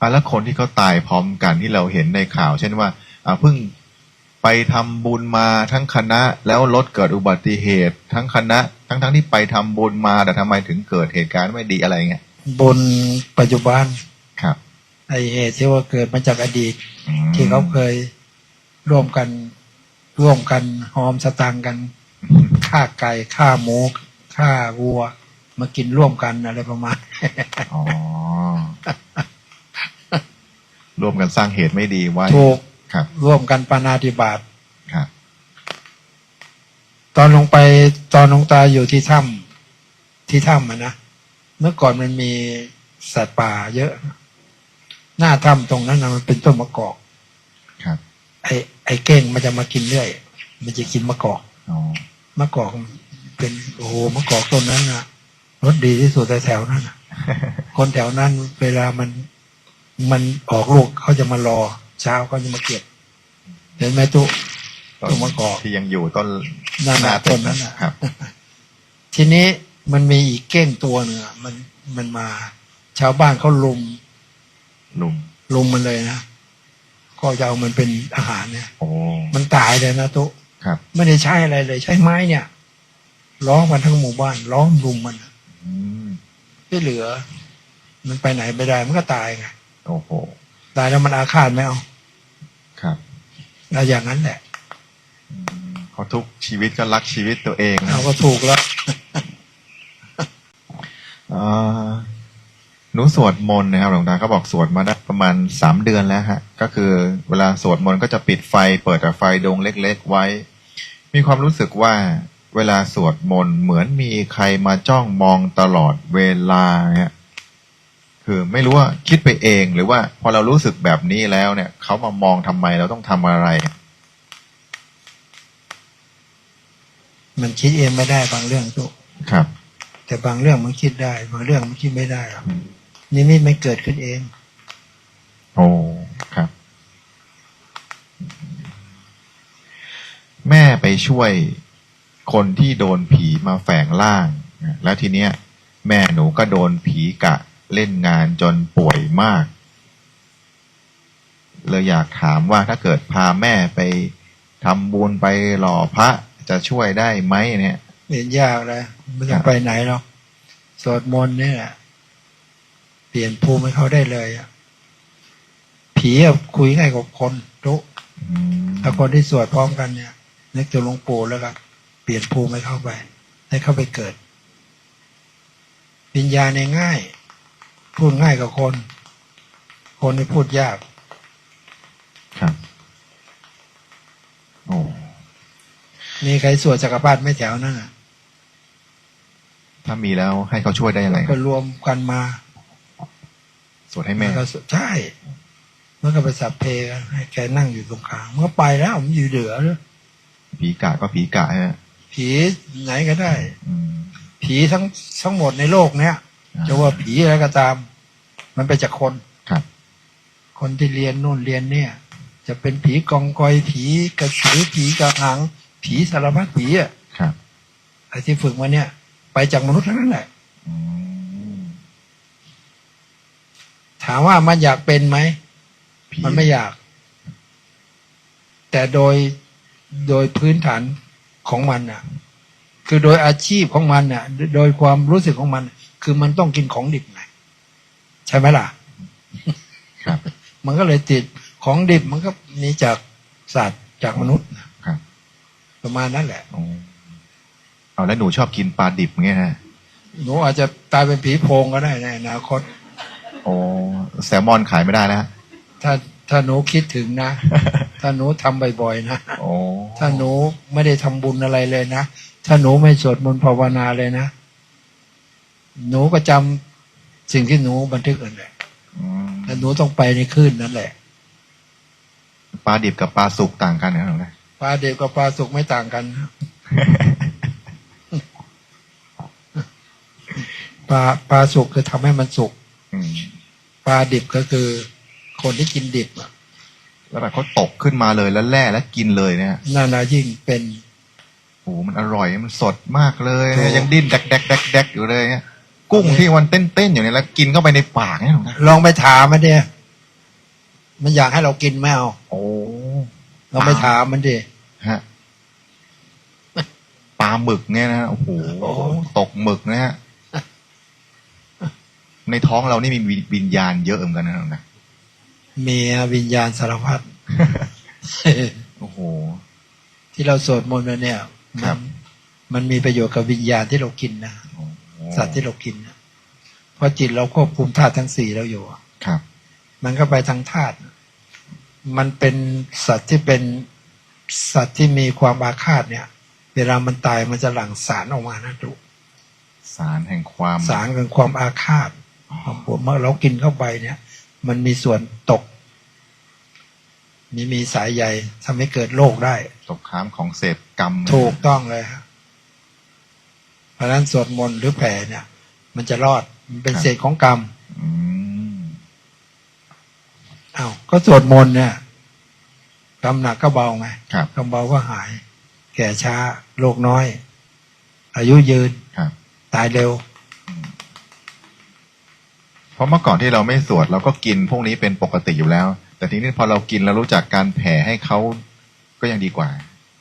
อะแล้วคนที่เขาตายพร้อมกันที่เราเห็นในข่าว เช่นว่าอะเพิ่งไปทำบุญมาทั้งคณะแล้วรถเกิดอุบัติเหตุ ทั้งคณะ ทั้งทั้งๆที่ไปทำบุญมาแต่ทำไมถึงเกิดเหตุการณ์ไม่ดีอะไรเงี้ยบนปัจจุบันครับไอเหตุที่ว่าเกิดมาจากอดีตอืมที่เขาเคยร่วมกันร่วมกันหอมสตางค์กันฆ่าไก่ฆ่าหมูฆ่าวัว มากินร่วมกันอะไรประมาณอ๋อ ร่วมกันสร้างเหตุไม่ดีไว้ถูกครับ ร่วมกันปานาติบาตครับ ตอนลงไปตอนหลวงตาอยู่ที่ถ้ำที่ถ้ำอะนะเมื่อก่อนมันมีสัตว์ป่าเยอะ หน้าถ้ำตรงนั้นนะมันเป็นต้นมะกอกครับ ไอ้ไอ้เก้งมันจะมากินเรื่อย มันจะกินมะกอกอ๋อมะกอกเป็นโอ้โหมะกอกต้นนั้นนะรสดีที่สุดในแถวนั้นน่ะคนแถวนั้น เวลามัน มันออกลูกเขาจะมารอ เช้าเขาจะมาเก็บ เห็นไหมตุต้นมะกอกที่ยังอยู่ต้นนั่นหน่ะตึต้กนนั้นน่ะครับ ทีนี้มันมีอีกเก้งตัวหนึ่งอะมันมันมา ชาวบ้านเขาลุมลุงลุมมันเลยนะก็จะเอามันเป็นอาหารเนี่ยโอ้มันตายเลยนะตุครับ ไม่ได้ใช้อะไรเลย ใช้ไม้เนี่ยร้องกันทั้งหมู่บ้านร้องรุมมันอะอืมที่เหลือ มันไปไหนไม่ได้มันก็ตายไง โอ้โหตายแล้วมันอาฆาตไหมเอาครับเอาอย่างนั้นแหละอืมเพราะทุกชีวิตก็รักชีวิตตัวเองนะเอาก็ถูกแล้วอ่าหนูสวดมนต์นะครับหลวงตาเขาบอกสวดมาได้ประมาณสามเดือนแล้วฮะ ก็คือเวลาสวดมนต์ก็จะปิดไฟ เปิดแต่ไฟดวงเล็ก ๆ ไว้ มีความรู้สึกว่าเวลาสวดมนต์เหมือนมีใครมาจ้องมองตลอดเวลาเนี่ย คือไม่รู้ว่าคิดไปเองหรือว่าพอเรารู้สึกแบบนี้แล้วเนี่ยเขามามองทำไมเราต้องทำอะไร มันคิดเองไม่ได้บางเรื่องตุครับ แต่บางเรื่องมันคิดได้ บางเรื่องมันคิดไม่ได้หรอกนี่มิตมันเกิดขึ้นเอง โอ้ครับ แม่ไปช่วยคนที่โดนผีมาแฝงร่างนะแล้วทีเนี้ย แม่หนูก็โดนผีกะ เล่นงานจนป่วยมาก เลยอยากถามว่าถ้าเกิดพาแม่ไปทำบุญไปหล่อพระจะช่วยได้ไหมเนี่ยเห็นยากเลยไม่ต้อครังบไปไหนหรอกสวดมนต์เนี่ยเปลี่ยนภูมิให้เขาได้เลยอะผีอะคุยง่ายกว่าคนทุอืมถ้าคนที่สวดพร้อมกันเนี่ยนึกถึงหลวงปู่แล้วก็เปลี่ยนภูมิให้เข้าไป ให้เข้าไปเกิด วิญญาณเนี่ยง่าย พูดง่ายกว่าคน คนนี่พูดยาก ครับโอ้มีใครสวดจักรพรรดิไม่แถวนั่นน่ะถ้ามีแล้วให้เขาช่วยได้ยังไงคก็รับรวมกันมา สวดให้แม่นก็สวดใช่เมื่อก็ไปสับเพกันให้แกนั่งอยู่ตรงกลางเมื่อไปแล้วมันอยู่เหลือเลยผีกะก็ผีกะฮะผีไหนก็ได้อืมผีทั้งทั้งหมดในโลกเนี้ยจะว่าผีอะไรก็ตาม มันไปจากคนครับ คนที่เรียนนู่นเรียนเนี่ย จะเป็นผีกองกอยผีกระสือผีกระหัง ผีสารพัดผีอะครับไอ้ที่ฝึกมาเนี่ย ไปจากมนุษย์ทั้งนั้นแหละอืมถามว่ามันอยากเป็นไหมผีมันไม่อยาก แต่โดยโดยพื้นฐานของมันน่ะ คือโดยอาชีพของมันน่ะ โดยความรู้สึกของมัน คือมันต้องกินของดิบไง ใช่ไหมล่ะ ครับ มันก็เลยติดของดิบมันก็มีจากสัตว์จากมนุษย์น่ะครับ ประมาณนั้นแหละโอ้เอาแล้วหนูชอบกินปลาดิบเงี้ยฮะหนูอาจจะตายเป็นผีโพงก็ได้ในอนาคตโอ้แซลมอนขายไม่ได้แล้วฮะถ้าถ้าหนูคิดถึงนะ ถ้าหนูทำบ่อยๆนะโอ้ถ้าหนูไม่ได้ทำบุญอะไรเลยนะ ถ้าหนูไม่สวดมนต์ภาวนาเลยนะ หนูก็จำ สิ่งที่หนูบันทึกนั่นแหละอืมแล้วหนูต้องไปในคลื่นนั่นแหละ ปลาดิบกับปลาสุกต่างกันนะครับนะปลาเด็กกับปลาสุกไม่ต่างกันนะปลาปลาสุกคือทำให้มันสุกอืมปลาดิบก็คือ คนที่กินดิบอะแล้วแบบเขาตกขึ้นมาเลยแล้วแล่แล้วกินเลยเนี่ยนั่นนะยิ่งเป็นโอ้มันอร่อยมันสดมากเลยถูนะกยังดิ้นแดกแดกแดกแดกอยู่เลยเนี่ย กุ้งที่มันเต้นเต้นๆอยู่เนี่ยแล้วกินเข้าไปในปากเนี่ยหรอนะลองไปถามมาเดียมันอยากให้เรากินไม่เอาโอ้เราไม่ถามมันดิฮะปลาหมึกเนี่ยนะโอ้โหโอ้ตกหมึกนะฮะในท้องเรานี่มีวิญญาณเยอะเหมือนกันนะนะมีวิญญาณสารพัดโอ้โห ที่เราสวดมนต์มาเนี่ยครัมันบมันมีประโยชน์กับวิญญาณที่เรากินนะโอ้โห สัตว์ที่เรากินนะเพราะจิตเราควบคุมธาตุทั้งสี่เราอยู่อะครับ มันก็ไปทางธาตุมันเป็นสัตว์ที่เป็นสัตว์ที่มีความอาฆาตเนี่ย เวลามันตายมันจะหลั่งสารออกมานะดูสารแห่งความสารกับความอาฆาตความปวดเมื่อเรากินเข้าไปเนี่ย มันมีส่วนตก มีมีสายใยทำให้เกิดโรคได้ตกค้ามของเศษกรรมถูกต้องเลยฮะเพ ราะฉะนั้นสวดมนต์หรือแผ่เนี่ย มันจะรอดมันเป็นเศษของกรรมอืมอ้าวก็สวดมนต์เนี่ยกรรมหนักก็เบาไงครับกรรมเบาก็หาย แก่ช้าโรคน้อย อายุยืนครับตายเร็ว เพราะเมื่อก่อนที่เราไม่สวด เราก็กินพวกนี้เป็นปกติอยู่แล้ว แต่ทีนี้พอเรากินแล้วรู้จักการแผ่ให้เขาก็ยังดีกว่า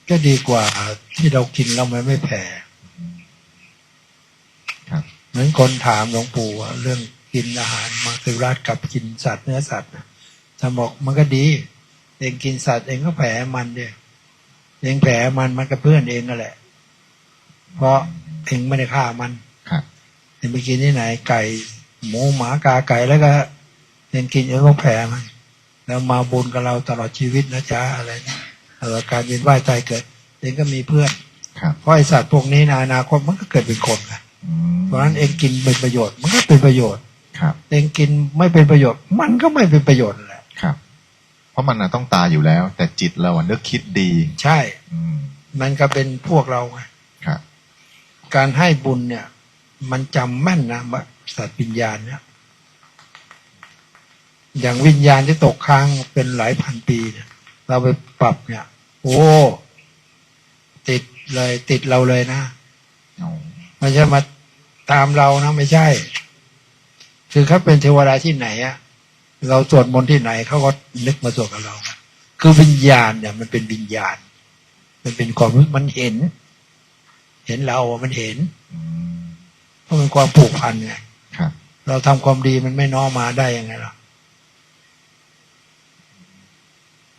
ก็ดีกว่าที่เรากินเราไม่ไม่แผ่ครับเห มือนคนถามหลวงปู่ว่าเรื่องกินอาหารมังสวิรัตกับกินสัตว์เนื้อสัตว์นะท่านบอกมันก็ดี เองกินสัตว์เองก็แผลมันเดียเองแผลมันมันก็เพื่อนเองนั่นแหละ เพราะเองไม่ได้ฆ่ามันครับเองไปกินที่ไหน ไก่หมูหมากาไก่แล้วก็เองกินเองก็แผลมัน แล้วมาบุญกับเราตลอดชีวิตนะจ๊ะอะไรนะเออการเวียนว่ายตายเกิดเองก็มีเพื่อนครับเพราะไอสัตว์พวกนี้ในอนาคตมันก็เกิดเป็นคนไงอืม เพราะฉะนั้นเองกินเป็นประโยชน์ มันก็เป็นประโยชน์ครับ เองกินไม่เป็นประโยชน์ มันก็ไม่เป็นประโยชน์นั่นแหละครับ เพราะมันน่ะต้องตายอยู่แล้ว แต่จิตเราอะนึกคิดดี ใช่อืมมันก็เป็นพวกเราไงครับ การให้บุญเนี่ย มันจำแม่นนะว่าสัตว์วิญญาณเนี่ยอย่างวิญญาณที่ตกค้างเป็นหลายพันปีเนี่ย เราไปปรับเนี่ย โอ้ ติดเลย ติดเราเลยนะ เอาไม่ใช่มาตามเรานะไม่ใช่ คือเขาเป็นเทวดาที่ไหนอะเราสวดมนต์ที่ไหนเขาก็นึกมาสวดกับเรา คือวิญญาณเนี่ย มันเป็นวิญญาณ มันเป็นความรู้มันเห็น เห็นเราอะมันเห็นอืมเพราะมันความผูกพันไงครับเราทำความดีมันไม่น้อมมาได้ยังไงล่ะ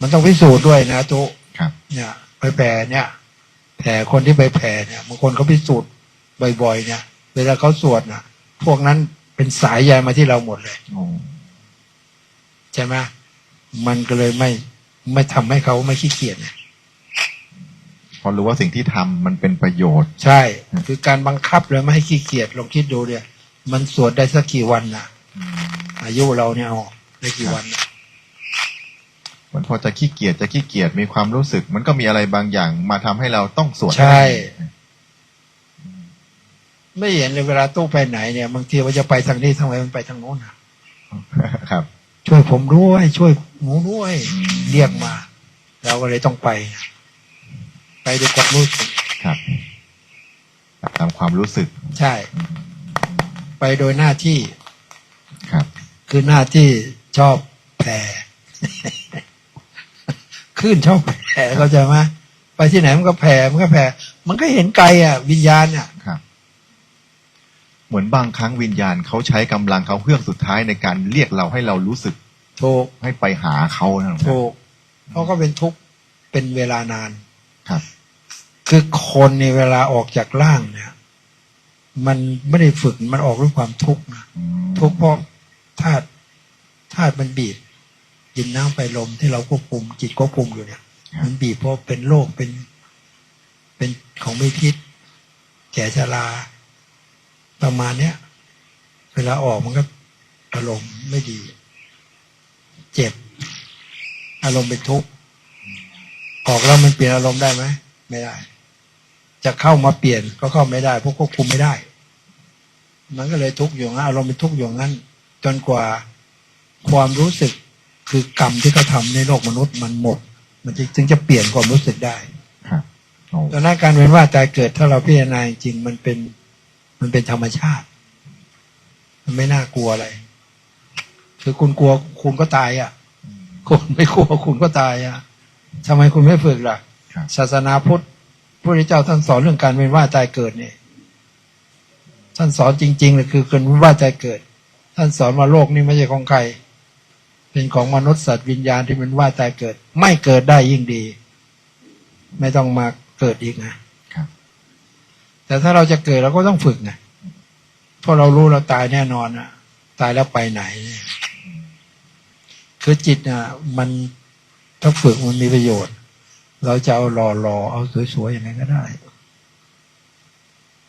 มันต้องพิสูจน์ด้วยนะตุครับเนี่ยไปแผ่เนี่ยแผ่คนที่ไปแผ่เนี่ยบางคนเขาพิสูจน์ บ่อยๆ เนี่ย เวลาเขาสวดน่ะพวกนั้นเป็นสายใยมาที่เราหมดเลยโอ้ใช่ไหมมันก็เลยไม่ไม่ทำให้เขาไม่ขี้เกียจไงพอรู้ว่าสิ่งที่ทำมันเป็นประโยชน์ ใช่ คือการบังคับเลยไม่ให้ขี้เกียจลองคิดดูเนี่ยมันสวดได้สักกี่วันน่ะอืมอายุเราเนี่ยเอาได้กี่วันน่ะมันพอจะขี้เกียจจะขี้เกียจมีความรู้สึก มันก็มีอะไรบางอย่างมาทำให้เราต้องสวดใช่ ไม่เห็นเลยเวลาตู้ไปไหนเนี่ยบางทีว่าจะไปทางนี้ทำไมมันไปทางโน้นอะครับ ช่วยผมด้วยช่วยหนูด้วยอืมเรียกมา เราก็เลยต้องไป ไปด้วยความรู้สึกครับตามความรู้สึก ใช่ ไปโดยหน้าที่ครับ คือหน้าที่ชอบแผ่ขึ้นชอบแผ่เข้าใจไหมไปที่ไหนมันก็แผ่มันก็แผ่มันก็เห็นไกลอะ วิญญาณเนี่ยครับ เหมือนบางครั้งวิญญาณเขาใช้กำลังเขาเพื่อกสุดท้ายในการเรียกเราให้เรารู้สึกถูกให้ไปหาเขานะถูกเขาก็เป็นทุกข์เป็นเวลานานครับ คือคนในเวลาออกจากร่างเนี่ย มันไม่ได้ฝึกมันออกด้วยความทุกข์นะอืมทุกข์เพราะธาตุธาตุมันบีบดินน้ำไฟลมที่เราควบคุมจิตควบคุมอยู่เนี่ยครับมันบีบเพราะเป็นโรคเป็นเป็นของไม่พิษแก่ชรา ประมาณเนี้ย เวลาออกมันก็อารมณ์ไม่ดี เจ็บ อารมณ์เป็นทุกข์ออกแล้วมันเปลี่ยนอารมณ์ได้ไหมไม่ได้ จะเข้ามาเปลี่ยนก็เข้าไม่ได้เพราะควบคุมไม่ได้ มันก็เลยทุกข์อยู่งั้นอารมณ์เป็นทุกข์อยู่งั้น จนกว่าความรู้สึกคือกรรมที่เขาทำในโลกมนุษย์มันหมด มันจึงจึงจะเปลี่ยนความรู้สึกได้ครับโอ้ดังนั้นการเวียนว่ายตายเกิดถ้าเราพิจารณาจริงๆมันเป็น มันเป็นธรรมชาติ มันไม่น่ากลัวอะไร คือคุณกลัวคุณก็ตายอะอืมคุณไม่กลัวคุณก็ตายอะทำไมคุณไม่ฝึกล่ะครับศาสนาพุทธพระพุทธเจ้าท่านสอนเรื่องการเวียนว่ายตายเกิดเนี่ยท่านสอนจริงๆเลยคือการเวียนว่ายตายเกิด ท่านสอนว่าโลกนี้ไม่ใช่ของใคร เป็นของมนุษย์สัตว์วิญญาณที่เป็นว่ายตายเกิด ไม่เกิดได้ยิ่งดี ไม่ต้องมาเกิดอีกนะครับ แต่ถ้าเราจะเกิดเราก็ต้องฝึกไงเพราะเรารู้เราตายแน่นอนอะตายแล้วไปไหนเนี่ยคือจิตอะมันถ้าฝึกมันมีประโยชน์ เราจะเอาหล่อหล่อๆเอาสวยๆอย่างไรก็ได้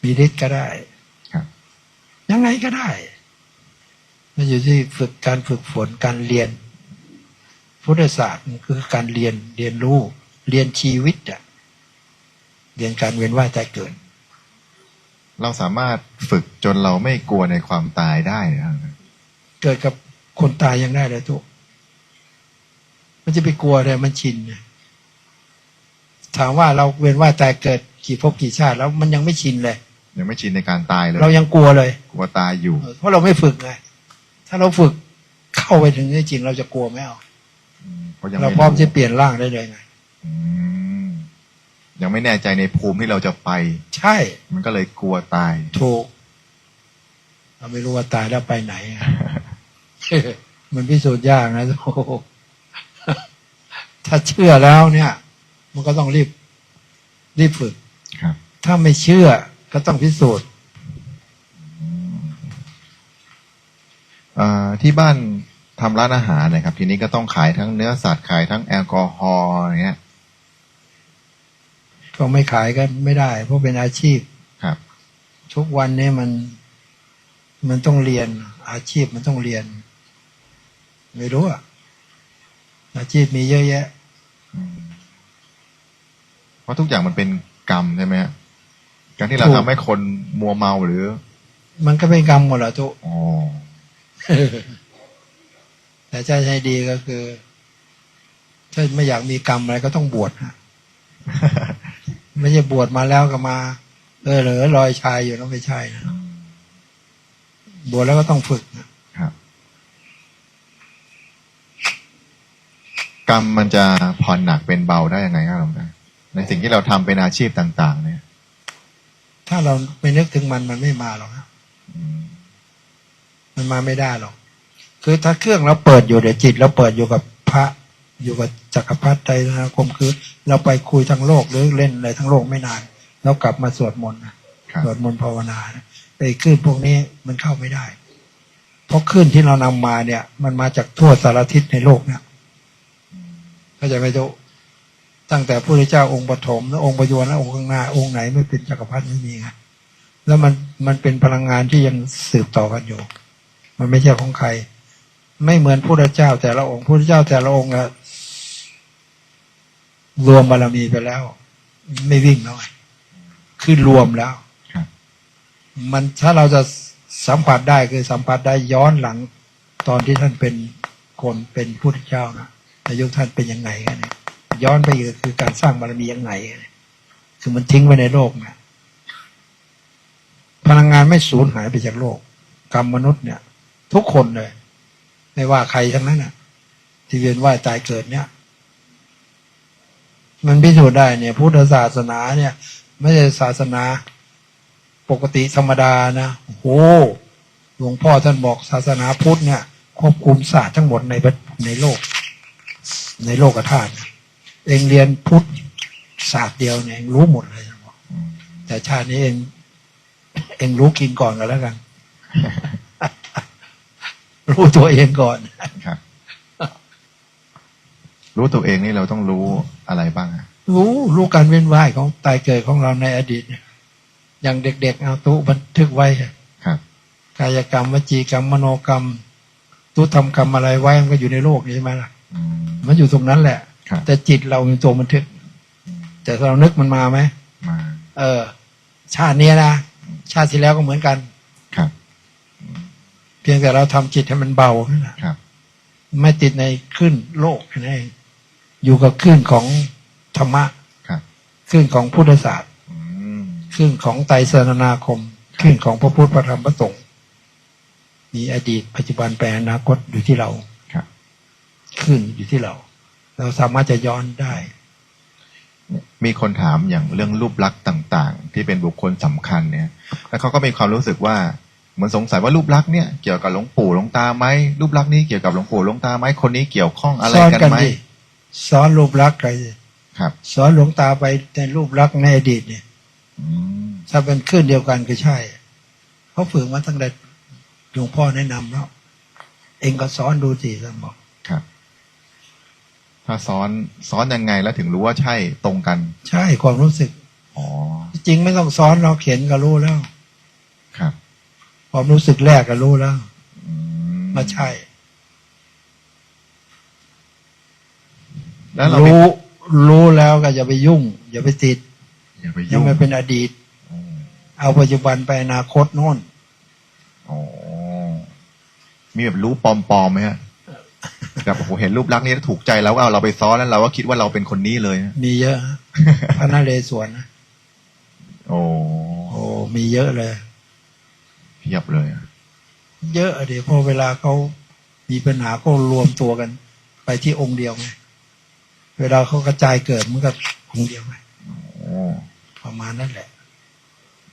มีฤทธิ์ก็ได้ครับยังไงก็ได้ มันอยู่ที่ฝึกการฝึกฝนการเรียน พุทธศาสตร์มันคือการเรียนเรียนรู้ เรียนชีวิตอะเรียนการเวียนว่ายตายเกิด เราสามารถฝึกจนเราไม่กลัวในความตายได้นะครับเกิดกับคนตายยังได้เลยทุกมันจะไปกลัวอะไรมันชินไงถามว่าเราเวียนว่ายตายเกิดกี่ภพกี่ชาติ แล้วมันยังไม่ชินเลย ยังไม่ชินในการตายเลย เรายังกลัวเลย กลัวตายอยู่เออเพราะเราไม่ฝึกไงถ้าเราฝึกเข้าไปถึงนี้จริงเราจะกลัวไหมเอาเพราะยังเราไม่พร้อมจะเปลี่ยนร่างได้เลยไงอืม ยังไม่แน่ใจในภูมิที่เราจะไป ใช่ มันก็เลยกลัวตาย ถูก เราไม่รู้ว่าตายแล้วไปไหนอะมันพิสูจน์ยากนะโอ้โหถ้าเชื่อแล้วเนี่ย มันก็ต้องรีบ รีบฝึกครับ ถ้าไม่เชื่อก็ต้องพิสูจน์เอ่อที่บ้านทำร้านอาหารนะครับ ทีนี้ก็ต้องขายทั้งเนื้อสัตว์ขายทั้งแอลกอฮอล์อย่างเงี้ย ก็ไม่ขายก็ไม่ได้ เพราะเป็นอาชีพครับ ทุกวันนี้มัน มันต้องเรียน อาชีพมันต้องเรียน ไม่รู้อะอาชีพมีเยอะแยะอืมเพราะทุกอย่างมันเป็นกรรมใช่ไหมฮะการที่เราถูกทำให้คนมัวเมาหรือ มันก็เป็นกรรมหมดแหละทุกอ๋อแต่ใจใจดีก็คือ ถ้าไม่อยากมีกรรมอะไรก็ต้องบวชฮะ ไม่ใช่บวชมาแล้วก็มาเออเหลือลอยชายอยู่แล้วไม่ใช่นะบวชแล้วก็ต้องฝึกนะครับ กรรมมันจะผ่อนหนักเป็นเบาได้ยังไงครับหลวงตาในสิ่งที่เราทำเป็นอาชีพต่าง ๆ เนี่ย ถ้าเราไม่นึกถึงมันมันไม่มาหรอกนะอืมมันมาไม่ได้หรอก คือถ้าเครื่องเราเปิดอยู่เดี๋ยวจิตเราเปิดอยู่กับพระ อยู่กับจักรพรรดิไตรนาคมคือ เราไปคุยทั้งโลกหรือเล่นอะไรทั้งโลกไม่นานแล้วกลับมาสวดมนต์นะครับสวดมนต์ภาวนานะไอ้คลื่นพวกนี้มันเข้าไม่ได้ เพราะคลื่นที่เรานำมาเนี่ย มันมาจากทั่วสารทิศในโลกเนี่ยเข้าใจไหมโจตั้งแต่พระพุทธเจ้าองค์ปฐมแล้วองค์ปัจจุบันแล้วองค์ข้างหน้าองค์ไหนไม่เป็นจักรพรรดิไม่มีไงแล้วมันมันเป็นพลังงานที่ยังสืบต่อกันอยู่ มันไม่ใช่ของใคร ไม่เหมือนพระพุทธเจ้า แต่ละองค์พระพุทธเจ้าแต่ละองค์อะ รวมบารมีไปแล้ว ไม่วิ่งแล้วไงคือรวมแล้วครับมันถ้าเราจะสัมผัสได้คือสัมผัสได้ย้อนหลัง ตอนที่ท่านเป็นคนเป็นพุทธเจ้านะอายุท่านเป็นยังไงกันเนี่ยย้อนไปอีกก็คือการสร้างบารมียังไงกันเนี่ยคือมันทิ้งไว้ในโลกนะพลังงานไม่สูญหายไปจากโลก กรรมมนุษย์เนี่ย ทุกคนเลย ไม่ว่าใครทั้งนั้นน่ะที่เวียนว่ายตายเกิดเนี่ย มันพิสูจน์ได้เนี่ย พุทธศาสนาเนี่ย ไม่ใช่ศาสนาปกติธรรมดานะโอ้โหหลวงพ่อท่านบอกศาสนาพุทธเนี่ยควบคุมศาสตร์ทั้งหมดในประในโลก ในโลกธาตุนะเองเรียนพุทธศาสตร์เดียวเนี่ยเองรู้หมดเลยท่านบอกอืมแต่ชาตินี้เองเองรู้กินก่อนกันแล้วกัน รู้ตัวเองก่อนครับ รู้ตัวเองนี่เราต้องรู้อะไรบ้างอะรู้รู้การเวียนว่ายของตายเกิดของเราในอดีตเนี่ยอย่างเด็กๆเอาตุบันทึกไว้ครับ กายกรรมวจีกรรมมโนกรรมตุทำกรรมอะไรไว้มันก็อยู่ในโลกนี้ใช่ไหมล่ะอืมมันอยู่ตรงนั้นแหละครับแต่จิตเราเป็นตัวบันทึก แต่เรานึกมันมาไหมมาเออ ชาตินี้นะชาติที่แล้วก็เหมือนกัน ครับ เพียงแต่เราทำจิตให้มันเบานั่นแหละครับ ไม่ติดในคลื่นโลกแค่นั้นเอง อยู่กับคลื่นของธรรมะครับคลื่นของพุทธศาสตร์อืมคลื่นของไตรสรณาคมคลื่นของพระพุทธพระธรรมพระสงฆ์มีอดีตปัจจุบันแปลอนาคตอยู่ที่เราครับคขึ้นอยู่ที่เรา เราสามารถจะย้อนได้ มีคนถามอย่างเรื่องรูปลักษณ์ต่าง ๆ ที่เป็นบุคคลสำคัญเนี่ย แล้วเขาก็มีความรู้สึกว่าเหมือนสงสัยว่ารูปลักษณ์เนี่ยเกี่ยวกับหลวงปู่หลวงตาไหมรูปลักษณ์นี้เกี่ยวกับหลวงปู่หลวงตาไหมคนนี้เกี่ยวข้องอะไรซ้อนกันกันไหม ดิซ้อนรูปลักษณ์กันดิครับซ้อนหลวงตาไปในรูปลักษณ์ในอดีตเนี่ยอืมถ้าเป็นคลื่นเดียวกันก็ใช่เขาฝึกมาตั้งแต่หลวงพ่อแนะนำแล้ว เองก็ซ้อนดูสิท่านบอกครับ ถ้าซ้อนซ้อนยังไงแล้วถึงรู้ว่าใช่ตรงกัน ใช่ความรู้สึกอ๋อจริงไม่ต้องซ้อนเราเขียนก็รู้แล้ว ครับ ความรู้สึกแรกก็รู้แล้วอืมาใช่ แล้วเรามีรู้รู้แล้วก็อย่าไปยุ่ง อย่าไปติดอย่าไปยัยุ่งงไม่เป็นอดีต อืมเอาปัจจุบันไปอนาคตโน่น อ๋อมีแบบรู้ปลอมๆไหมฮะแบบโอ้โหเห็นรูปลักษณ์นี้แล้วถูกใจแล้วเอาเราไปซ้อนแล้วเราก็คิดว่าเราเป็นคนนี้เลยมีเยอะฮะ พระนเรศวรนะโอ้โอ้มีเยอะเลย เพียบเลยอะเยอะเดี๋ยวพอเวลาเขามีปัญหาก็รวมตัวกัน ไปที่องค์เดียวไง เวลาเขากระจายเกิดมันก็องค์เดียวไงโอ้ประมาณนั้นแหละ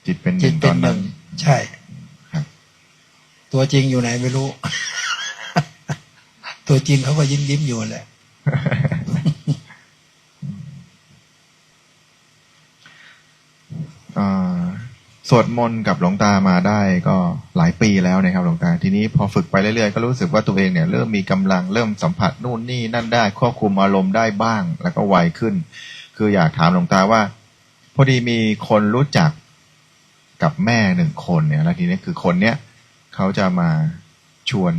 จิตเป็นหจินึ่ตงตเป็อนนหนั้นึ่นงใช่ครับตัวจริงอยู่ไหนไม่รู้ ตัวจริงเขาก็ยิ้มยิ้มๆอยู่แหละอ่า สวดมนต์กับหลวงตามาได้ก็หลายปีแล้วนะครับหลวงตาทีนี้พอฝึกไปเรื่อยๆก็รู้สึกว่าตัวเองเนี่ยเริ่มมีกำลังเริ่มสัมผัสนู่นนี่นั่นได้ควบคุมอารมณ์ได้บ้างแล้วก็ไวขึ้น คืออยากถามหลวงตาว่า พอดีมีคนรู้จักกับแม่หนึ่งคนเนี่ยแล้วทีนี้คือคนเนี้ยเขาจะมาชวน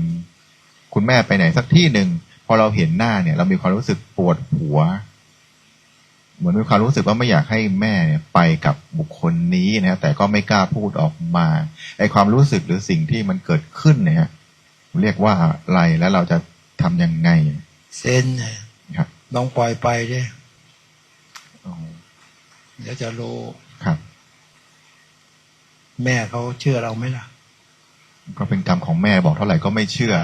คุณแม่ไปไหนสักที่หนึ่งพอเราเห็นหน้าเนี่ย เรามีความรู้สึกปวดหัว เหมือนมีความรู้สึกว่าไม่อยากให้แม่เนี่ยไปกับบุคคลนี้นะฮะแต่ก็ไม่กล้าพูดออกมาไอความรู้สึกหรือสิ่งที่มันเกิดขึ้นเนี่ยฮะเรียกว่าอะไรแล้วเราจะทำยังไงเซนเนี่ยครับลองปล่อยไปดิอ๋อเดี๋ยวจะรู้ครับ แม่เขาเชื่อเราไหมล่ะ ก็เป็นกรรมของแม่บอกเท่าไหร่ก็ไม่เชื่อ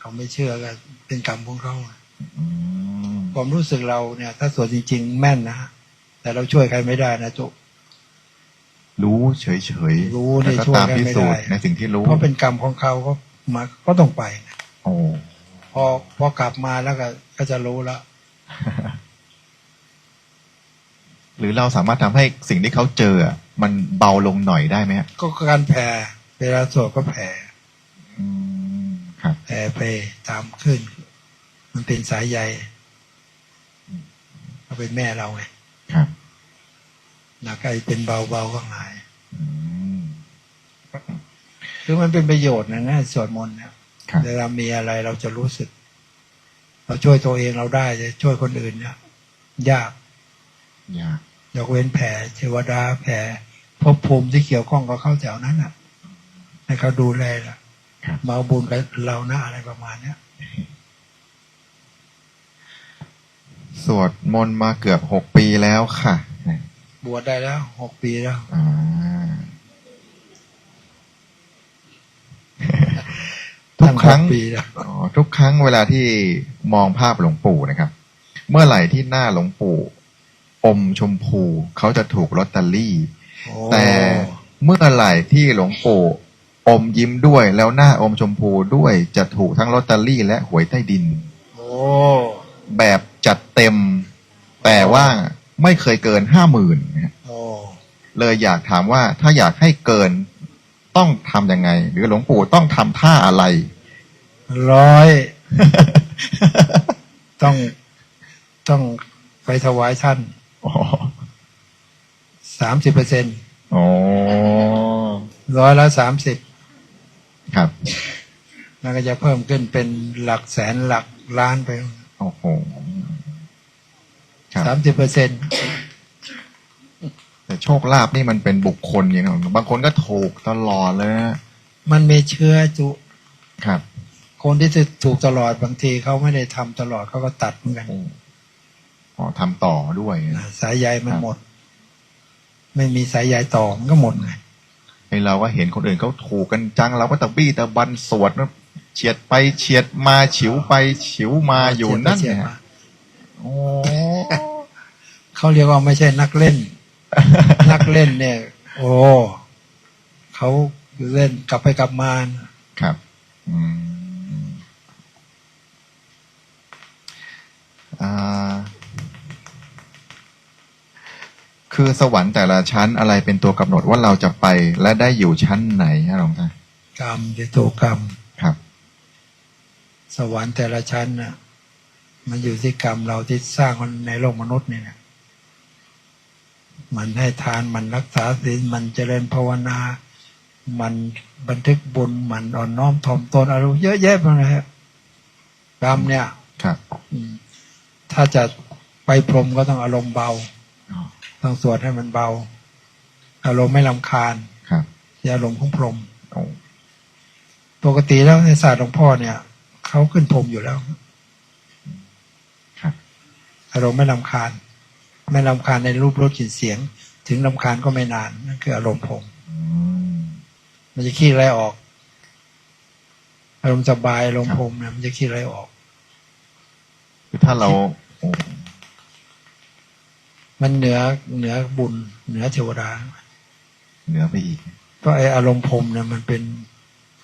เขาไม่เชื่อก็เป็นกรรมของเขาอืม ความรู้สึกเราเนี่ย ถ้าสวดจริง ๆ แม่นนะแต่เราช่วยใครไม่ได้นะจุรู้เฉยๆรู้แล้วก็นี่ช่วยตามกันพิไม่สูจได้น์ในสิ่งที่รู้เพราะเป็นกรรมของเขาก็มาก็ต้องไปนะโอ้พอพอกลับมาแล้วก็ก็จะรู้แล้วหรือเราสามารถทำให้สิ่งที่เขาเจออะมันเบาลงหน่อยได้ไหมฮะก็การแผ่เวลาสวดก็แผ่อืมครับแผ่ไปตามขึ้น มันเป็นสายใย เขาเป็นแม่เราไงครับหนักไอ้เป็นเบาๆก็หายอืมคือมันเป็นประโยชน์นะนะสวดมนต์เนี่ยครับเวลามีอะไรเราจะรู้สึก เราช่วยตัวเองเราได้จะช่วยคนอื่นเนี่ยยากยากยกเว้นแผ่เทวดาแผ่ภพภูมิที่เกี่ยวข้องกับเข้าแถวนั้นอะ ให้เขาดูแลล่ะครับมาเอาบุญกับเรานะอะไรประมาณเนี้ย สวดมนต์มาเกือบหกปีแล้วค่ะ บวชได้แล้วหกปีแล้วอ่าทุกครั้งตั้หปีแล้วอ๋อทุกครั้งเวลาที่มองภาพหลวงปู่นะครับ เมื่อไหร่ที่หน้าหลวงปู่ อมชมพูเขาจะถูกลอตเตอรี่โอ้แต่เมื่อไหร่ที่หลวงปู่อมยิ้มด้วยแล้วหน้าอมชมพูด้วยจะถูกทั้งลอตเตอรี่และหวยใต้ดิน โอ้แบบ จัดเต็ม แต่ว่าไม่เคยเกินห้าหมื่นโอ้เลยอยากถามว่าถ้าอยากให้เกินต้องทำยังไง หรือหลวงปู่ต้องทำท่าอะไร ร้อย ต้องต้องไปถวายท่านอ๋อสามสิบเปอร์เซ็นอ๋อร้อยละสามสิบครับแล้วก็จะเพิ่มขึ้นเป็นหลักแสนหลักล้านไป โอ้โหครับ สามสิบเปอร์เซ็นแต่โชคลาภนี่มันเป็นบุคคลอย่างนี้บางคนก็ถูกตลอดเลยนะมันมีเชื้อจุ ครับ คนที่จะถูกตลอดบางทีเขาไม่ได้ทำตลอดเขาก็ตัดเหมือนกันโอ้อ๋อทำต่อด้วยนะสายใยมันหมด ไม่มีสายใยต่อมันก็หมดไงไอเราก็เห็นคนอื่นเขาถูกกันจังเราก็ตะบี้ตะบันสวดนะเฉียดไปเฉียดมาฉิวไปฉิวมาอยู่นั่นเสีเนี่ยมาโอ้ เขาเรียกว่าไม่ใช่นักเล่น นักเล่นเนี่ย โอ้เขาเล่นกลับไปกลับมาครับอืมอ่าคือสวรรค์แต่ละชั้นอะไรเป็นตัวกำหนดว่าเราจะไปและได้อยู่ชั้นไหนฮะหลวงตากรรมจะตัวกรรมครับ สวรรค์แต่ละชั้นน่ะ มันอยู่ที่กรรมเราที่สร้างมันในโลกมนุษย์เนี่ยนะ มันให้ทานมันรักษาศีลมันเจริญภาวนา มันบันทึกบุญมันอ่อนน้อมถ่อมตนอารมณ์เยอะแยะไปเลยฮะกรรมเนี่ย ครับอืมถ้าจะไปพรหมก็ต้องอารมณ์เบาอ๋อต้องสวดให้มันเบา อารมณ์ไม่ลำคาญครับอย่าอารมณ์ของพรหมโอ้ปกติแล้วในศาสตร์หลวงพ่อเนี่ยเขาขึ้นพรหมอยู่แล้ว ครับ อารมณ์ไม่ลำคาญ ไม่ลำคาญในรูปรสกลิ่นเสียง ถึงลำคาญก็ไม่นานนั่นคืออารมณ์พรหมอืมมันจะขี้ไรออก อารมณ์สบายอารมณ์พรหมเนี่ยมันจะขี้ไรออกคือถ้าเราโอ้มันเหนือเหนือบุญ เหนือเทวดา เหนือไปอีกเพราะไออารมณ์พรหมเนี่ยมันเป็น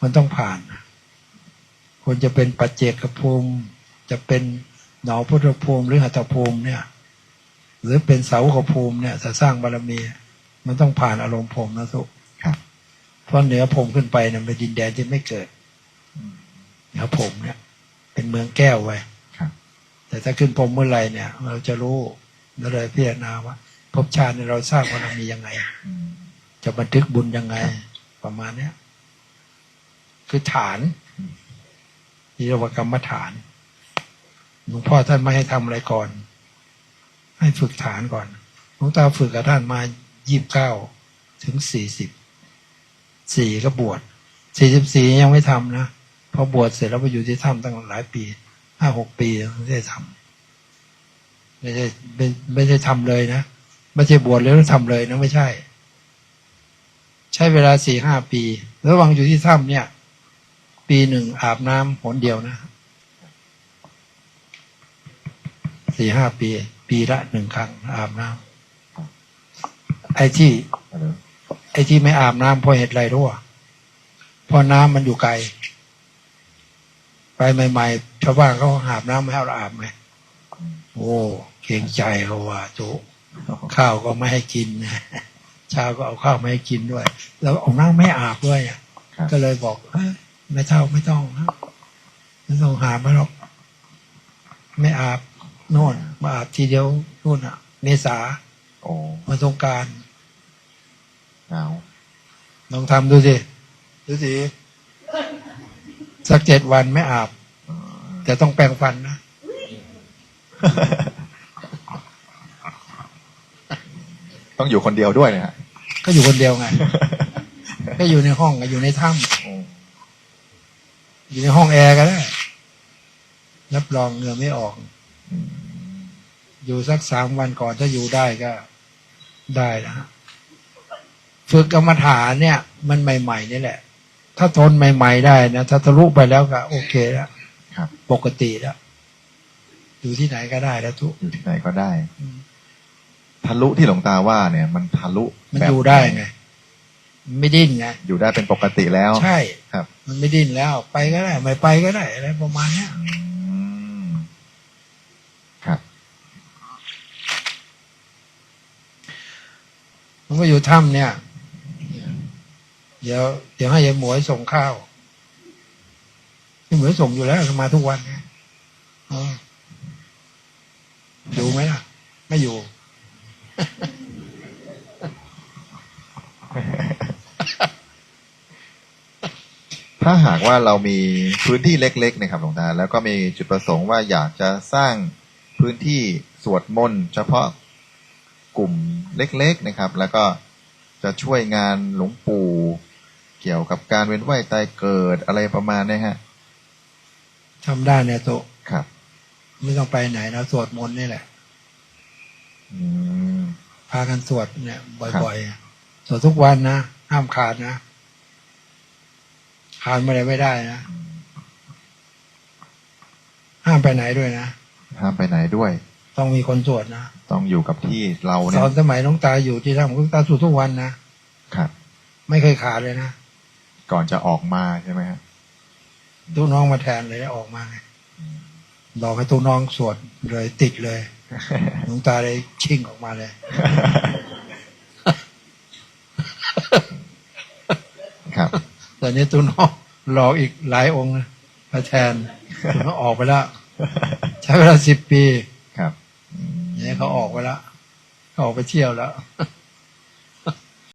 มันต้องผ่านควรจะเป็นปัจเจกภูมิ จะเป็นหนอพุทธภูมิหรือหัตถภูมิเนี่ย หรือเป็นเสาวกภูมิเนี่ยจะสร้างบารมี มันต้องผ่านอารมณ์พรหมนะทุกครับเพราะเหนือพรหมขึ้นไปเนี่ยเป็นดินแดนที่ไม่เกิดเหนือพรหมเนี่ย เป็นเมืองแก้วไว้ครับแต่ถ้าขึ้นพรหมเมื่อไหร่เนี่ย เราจะรู้เราเลยพิจารณาว่าภพชาติเนี่ยเราสร้างบารมียังไงอืมจะบันทึกบุญยังไง ประมาณเนี้ยคือฐานที่เรียกว่ากรรมฐานหลวงพ่อท่านไม่ให้ทำอะไรก่อน ให้ฝึกฐานก่อนหลวงตาฝึกกับท่านมายี่บเก้าถึงสี่สิบสี่ก็บวชสี่สิบสี่ยังไม่ทำนะพอบวชเสร็จแล้วไปอยู่ที่ถ้ำตั้งหลายปีห้าหกปีไม่ได้ทำไม่ไม่ไม่ได้ทำเลยนะไม่ใช่บวชแล้วทำเลยนะไม่ใช่ ใช้เวลาสี่ห้าปี ระหว่างอยู่ที่ถ้ำเนี่ย ปีหนึ่งอาบน้ำหนเดียวนะสี่ห้าปี ปีละหนึ่งครั้งอาบน้ำไอ้ที่เอาเลยไอ้ที่ไม่อาบน้ำเพราะเหตุไรรู้อะเพราะน้ำมันอยู่ไกล ไปใหม่ๆชาวบ้านเขาอาบน้ำไม่ให้เราอาบไหมโอ้เกรงใจเขาว่าโจข้าวก็ไม่ให้กินนะเช้าก็เอาข้าวไม่ให้กินด้วย แล้วเอาน้ำไม่อาบด้วยอะครับก็เลยบอกเอ้ยไม่เท่าไม่ต้องนะไม่ต้องหามาหรอกไม่อาบ โน่น มาอาบทีเดียวนู่นอะ เมษาโอ้มาสงกรารหนาวลองทำดูสิดูสิสักเจ็ดวันไม่อาบ แต่ต้องแปรงฟันนะต้องอยู่คนเดียวด้วยนะฮะก็อยู่คนเดียวไง ก็อยู่ในห้องอยู่ในถ้โอ้ำอยู่ในห้องแอร์ก็ได้ รับรองเหงื่อไม่ออก อืมอยู่สักสามวันก่อนถ้าอยู่ได้ก็ได้นะฮะฝึกกรรมฐานเนี่ย มันใหม่ ๆ นี่แหละ ถ้าทนใหม่ ๆ ได้นะถ้าทะลุไปแล้วก็โอเคแล้วครับปกติแล้วอยู่ที่ไหนก็ได้แล้วทุกอยู่ที่ไหนก็ได้อืมทะลุที่หลวงตาว่าเนี่ย มันทะลุมันแบบอยู่ได้ไงมันไม่ดิ้นไงอยู่ได้เป็นปกติแล้ว ใช่ครับ มันไม่ดิ้นแล้ว ไปก็ได้ ไม่ไปก็ได้อะไรประมาณเนี้ย อืมครับ มันก็อยู่ถ้ำเนี่ย เดี๋ยว เดี๋ยวให้ยายหมวยส่งข้าวยายหมวยส่งอยู่แล้วมาทุกวันเนี่ยอยู่ไหมล่ะ ไม่อยู่ถ้าหากว่าเรามีพื้นที่เล็กๆนะครับหลวงตาแล้วก็มีจุดประสงค์ว่าอยากจะสร้างพื้นที่สวดมนต์เฉพาะกลุ่ม เล็กๆนะครับ แล้วก็จะช่วยงานหลวงปู่เกี่ยวกับการเว้นไหวตายเกิดอะไรประมาณเนี้ฮะทำได้เนี่ยโตะครับ ไม่ต้องไปไหนนะสวดมนต์นี่แหละอืมพากันสวดเนี่ย บ่อยๆสวดทุกวันนะห้ามขาดนะขาดไม่ได้ไม่ได้นะห้ามไปไหนด้วยนะห้ามไปไหนด้วย ต้องมีคนสวดนะต้องอยู่กับที่เราตเนี่ยอนสมัยหลวงตาอยู่ที่ทำหลวงตาสวดทุกวันนะครับ ไม่เคยขาดเลยนะก่อนจะออกมาใช่ไหมฮะตู้น้องมาแทนเลยได้ออกมาไงรอให้ตู้น้องสวดเลยติดเลยหลวงตาเลยชิ่งออกมาเลย ครับตอนนี้ตู้น้องรออีกหลายองค์นะมาแทนตู้น้องออกไปแล้วใช้เวลาสิบปีครับอืม เนี่ยเขาออกไปแล้วออกไปเที่ยวแล้ว